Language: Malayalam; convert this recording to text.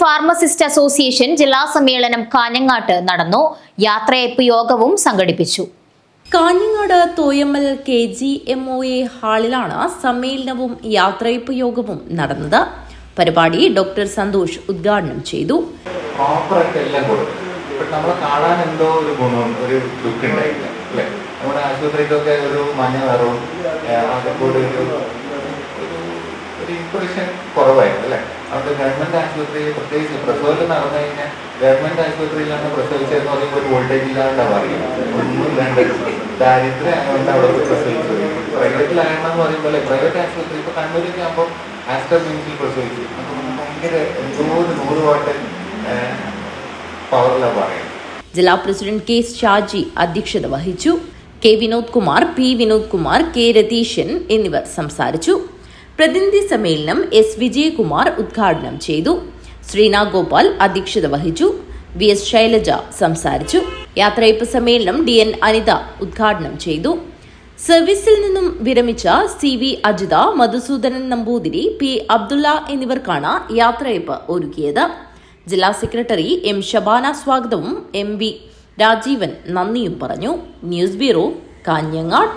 ഫാർമസിസ്റ്റ് അസോസിയേഷൻ ജില്ലാ സമ്മേളനം കാഞ്ഞങ്ങാട്ട് നടന്നു. യാത്രയപ്പ് യോഗവും സംഘടിപ്പിച്ചു. Kanhangad Thoyammal K G M O A ഹാളിലാണ് സമ്മേളനവും യാത്രയപ്പ് യോഗവും നടന്നത്. പരിപാടി ഡോക്ടർ സന്തോഷ് ഉദ്ഘാടനം ചെയ്തു. നമ്മളെ കാണാൻ എന്തോ ഒരു ഗുണം ഒരു ലുക്ക് ഉണ്ടായില്ല അല്ലേ? നമ്മുടെ മഞ്ഞ നിറവും ഒരു ഒരു ഇംപ്രഷൻ കുറവായിരുന്നു അല്ലേ? അതുകൊണ്ട് ഗവൺമെന്റ് ആശുപത്രിയിൽ പ്രത്യേകിച്ച് പ്രസവത്തിൽ നടന്നു കഴിഞ്ഞാൽ ഗവൺമെന്റ് ആശുപത്രിയിലാണ് പ്രസവിച്ചതെന്ന് പറയുമ്പോൾ ഒരു വോൾട്ടേജ് ഇല്ലാണ്ടാ പറയുക ഒന്നും ഇല്ലാണ്ട് ദാരിദ്ര്യം ആയതുകൊണ്ട് അവിടെ പ്രസവിച്ചത് പ്രസവിച്ചു. പ്രൈവറ്റിലാണെന്ന് പറയുമ്പോൾ പ്രൈവറ്റ് ആശുപത്രി ഇപ്പൊ കണ്ണൂരൊക്കെ ആകുമ്പോൾ ആസ്റ്റർ മിംസിൽ പ്രസവിച്ചു. ഭയങ്കര എന്തോ ഒരു നൂറ് വാട്ട് പവറിലാണ് പറയുന്നത്. ജില്ലാ പ്രസിഡന്റ് കെ ഷാജി അധ്യക്ഷത വഹിച്ചു. K Vinod Kumar P Vinod Kumar K Ratheesan എന്നിവർ സംസാരിച്ചു. പ്രതിനിധി സമ്മേളനം എസ് വിജയകുമാർ ഉദ്ഘാടനം ചെയ്തു. ശ്രീനാ ഗോപാൽ അധ്യക്ഷത വഹിച്ചു. വി എസ് ശൈലജ സംസാരിച്ചു. യാത്രയപ്പ് സമ്മേളനം ഡി എൻ അനിത ഉദ്ഘാടനം ചെയ്തു. സർവീസിൽ നിന്നും വിരമിച്ച C V Ajitha Madhusoodanan Namboothiri P Abdulla എന്നിവർക്കാണ് യാത്രയപ്പ് ഒരുക്കിയത്. ജില്ലാ സെക്രട്ടറി എം ഷബാന സ്വാഗതവും എം വി രാജീവൻ നന്ദിയും പറഞ്ഞു. News bureau Kanhangad.